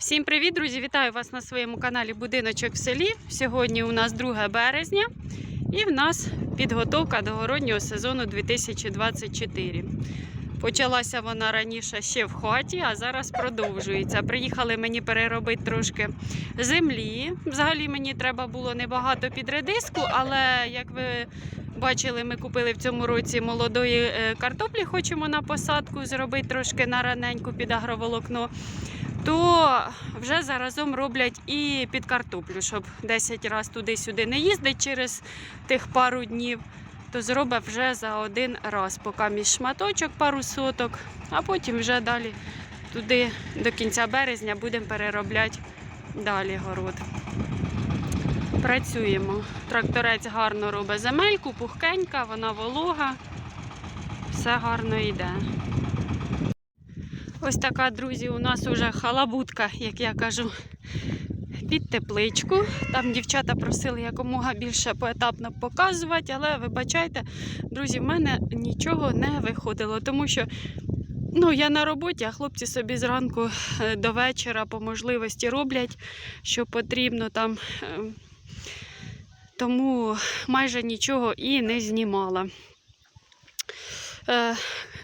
Всім привіт, друзі! Вітаю вас на своєму каналі Будиночок в селі. Сьогодні у нас 2 березня і в нас підготовка до городнього сезону 2024. Почалася вона раніше ще в хаті, а зараз продовжується. Приїхали мені переробити трошки землі. Взагалі мені треба було небагато під редиску, але як ви бачили, ми купили в цьому році молодої е, картоплі, хочемо на посадку зробити трошки на раненьку під агроволокно то вже заразом роблять і під картоплю, щоб 10 разів туди-сюди не їздить через тих пару днів, то зробить вже за один раз, поки між шматочок пару соток, а потім вже далі туди до кінця березня будемо переробляти далі город. Працюємо. Тракторець гарно робить земельку, пухкенька, вона волога, все гарно йде. Ось така, друзі, у нас уже халабутка, як я кажу, під тепличку. Там дівчата просили якомога більше поетапно показувати, але вибачайте, друзі, в мене нічого не виходило, тому що ну, я на роботі, а хлопці собі зранку е, до вечора по можливості роблять, що потрібно там. е, Тому майже нічого і не знімала.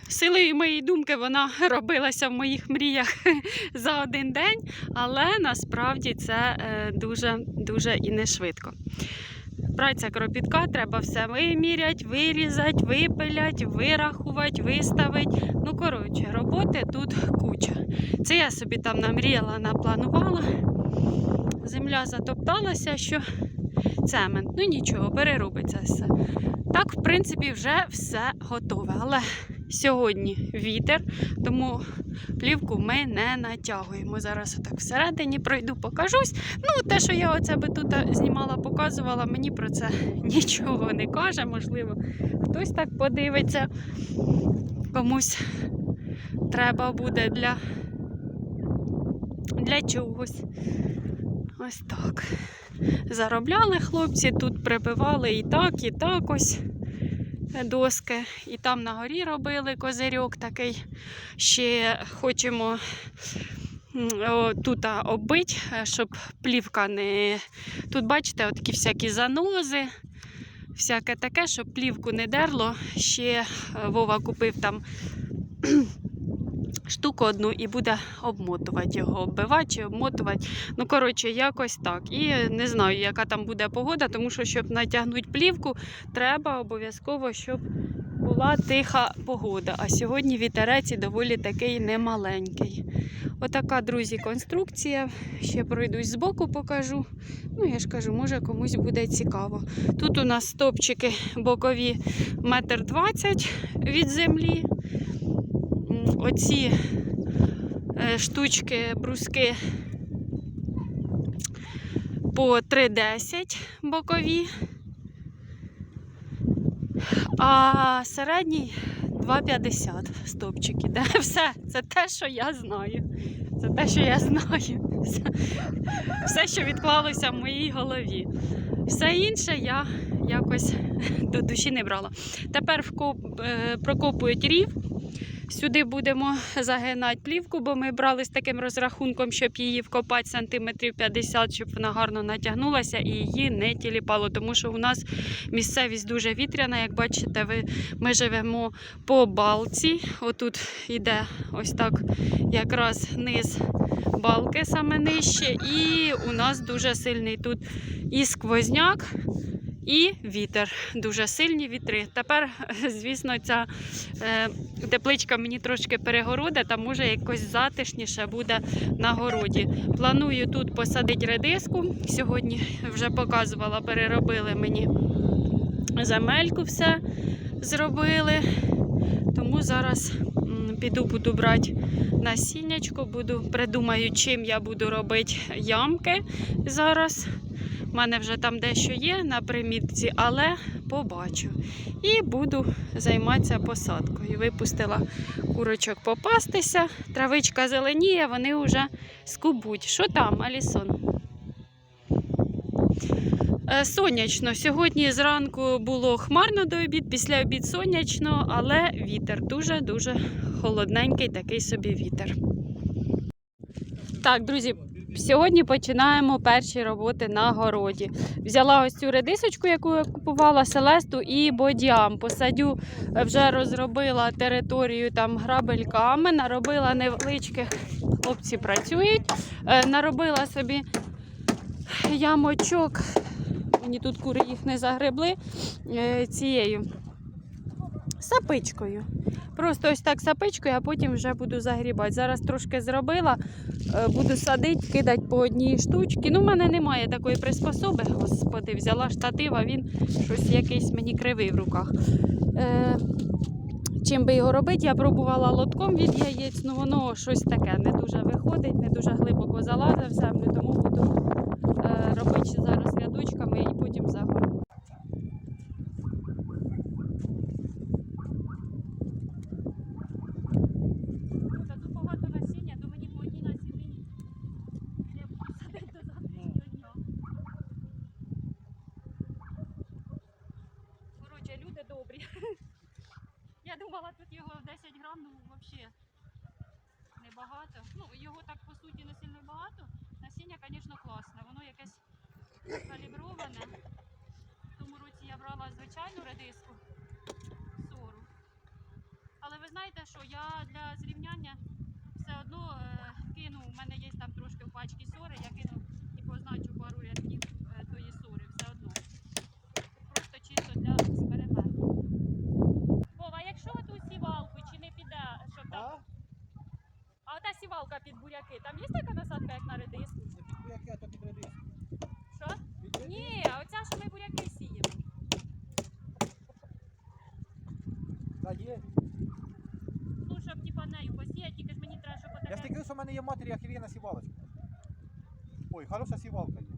Силою моєї думки вона робилася в моїх мріях за один день, але насправді це е, дуже дуже і не швидко. Праця кропітка, треба все виміряти, вирізати, випиляти, вирахувати, виставити. Ну, коротше, роботи тут куча. Це я собі там намріяла, напланувала. Земля затопталася, що цемент. Ну нічого, переробиться все. Так, в принципі, вже все готове. Але сьогодні вітер, тому плівку ми не натягуємо. Зараз отак всередині пройду, покажусь. Ну, те, що я оце би тут знімала, показувала, мені про це нічого не каже. Можливо, хтось так подивиться, комусь треба буде для, для чогось. Ось так. Заробляли хлопці, тут прибивали і так, і так ось доски. І там на горі робили козирьок такий. Ще хочемо тут оббити, е, щоб плівка не. Тут, бачите, такі всякі занози. Всяке таке, щоб плівку не дерло. Ще е, Вова купив там штуку одну і буде обмотувати його, оббивати обмотувати. Ну, коротше, якось так. І не знаю, яка там буде погода, тому що, щоб натягнути плівку, треба обов'язково, щоб була тиха погода. А сьогодні вітерець і доволі такий немаленький. Отака, друзі, конструкція. Ще пройдусь збоку, покажу. Ну, я ж кажу, може комусь буде цікаво. Тут у нас стопчики бокові метр двадцять від землі. Оці е, штучки, бруски по 3,10 бокові, а середній 2,50 стопчики. Де все, це те, що я знаю. Це те, що я знаю. Все, що відклалося в моїй голові. Все інше я якось до душі не брала. Тепер вкоп, е, прокопують рів. Сюди будемо загинати плівку, бо ми брали з таким розрахунком, щоб її вкопати сантиметрів 50, щоб вона гарно натягнулася і її не тіліпало. Тому що у нас місцевість дуже вітряна. Як бачите, ви, ми живемо по балці. Отут іде ось так якраз низ балки, саме нижче. І у нас дуже сильний тут і сквозняк. І вітер, дуже сильні вітри. Тепер, звісно, ця е, тепличка мені трошки перегорода, там може якось затишніше буде на городі. Планую тут посадити редиску. Сьогодні вже показувала, переробили мені земельку, все зробили. Тому зараз піду буду брати насіннячко, буду придумаю, чим я буду робити ямки зараз. У мене вже там дещо є на примітці, але побачу. І буду займатися посадкою. Випустила курочок попастися, травичка зеленіє, вони вже скубуть. Що там, Алісон? Е, Сонячно. Сьогодні зранку було хмарно до обід, після обід сонячно, але вітер дуже-дуже холодненький, такий собі вітер. Так, друзі, сьогодні починаємо перші роботи на городі. Взяла ось цю редисочку, яку я купувала, селесту і бодіам. Посадю, е, вже розробила територію там грабельками, наробила невеличких, хлопці працюють, е, наробила собі ямочок. Мені тут кури їх не загребли е, цією сапичкою. Просто ось так сапичкою, а потім вже буду загрібати. Зараз трошки зробила, е, буду садити, кидати по одній штучці. Ну, в мене немає такої приспособи. Господи, взяла штатив, а він щось якийсь мені кривий в руках. Е, чим би його робити, я пробувала лотком від яєць, ну воно щось таке не дуже виходить, не дуже глибоко залазить в землю, тому буду е, робити зараз рядочками і потім загорну. Та тут багато насіння, то мені по одній насінні я буду садити до завтрашнього дня. Коротше, люди добрі. Я тут його 10 грам, ну взагалі небагато. Ну, його так по суті не сильно багато. Насіння, звісно, класне. Воно якесь каліброване. В тому році я брала звичайну редиску сору. Але ви знаєте, що я для зрівняння все одно е, кину, у мене є там трошки в пачці сори, я кину і позначу пару рядків е, тої сори, все одно. Просто чисто для експерименту. Вова, якщо ту сівалку чи не піде, що там. А? А ота сівалка під буряки, там є така насадка, як на редиску? Яке то під редиску? Що? Ні, а оця, що ми буряки сіємо. Та є. Ну, щоб типа нею посіяти, тільки ж мені треба, щоб Я ж отаке. не кажу, що в мене є матері ахірєна сівалочка. Ой, хороша сівалка є.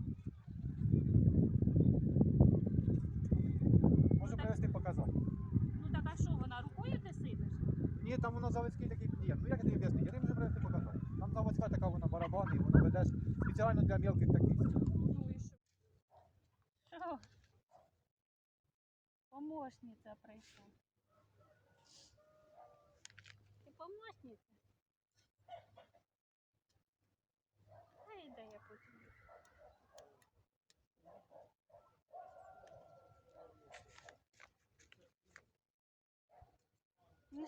барабан, і воно ведеш спеціально для мелких таких. Ну і що? Що? Помощниця прийшла. Ти помощниця? А йде я потім.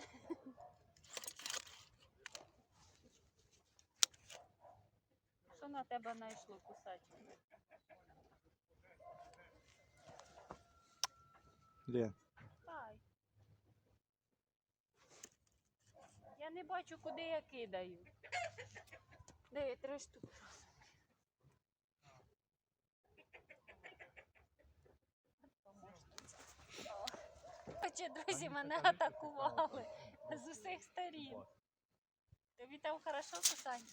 Що на тебе знайшло кусати? Де? Ай. Я не бачу, куди я кидаю. Де три штуки. Хоче, друзі, мене атакували з усіх сторін. Тобі там хорошо кусань?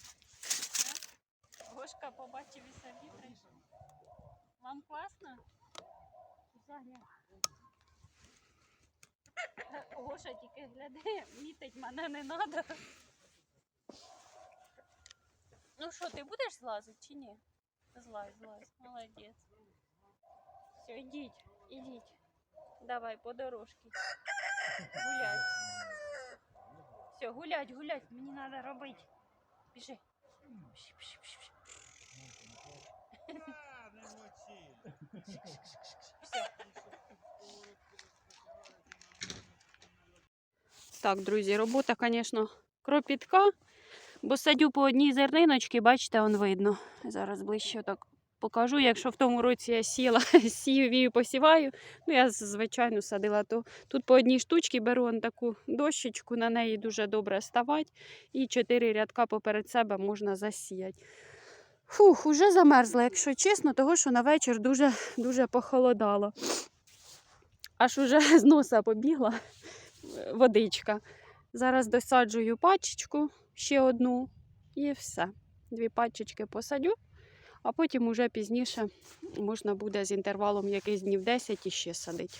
Гошка побачив і собі прийшов. Вам класно? Заня. Гоша, тільки гляди, мітить мене не треба. Ну що, ти будеш злазити чи ні? Злазь, злазь, молодець. Все, йдіть, ідіть. Давай по дорожці. Гулять. Все, гулять, гулять, мені треба робити. Біжи. Пші, пші, Так, друзі, робота, звісно, кропітка, бо садю по одній зерниночці, бачите, он видно. Зараз ближче так покажу. Якщо в тому році я сіла, сію, вію, посіваю, ну я звичайно садила, то тут по одній штучці беру он таку дощечку, на неї дуже добре ставати, і чотири рядка поперед себе можна засіяти. Фух, уже замерзла, якщо чесно, того що на вечір дуже, дуже похолодало. Аж уже з носа побігла водичка. Зараз досаджую пачечку, ще одну, і все. Дві пачечки посадю, а потім уже пізніше можна буде з інтервалом якийсь днів 10 іще садити.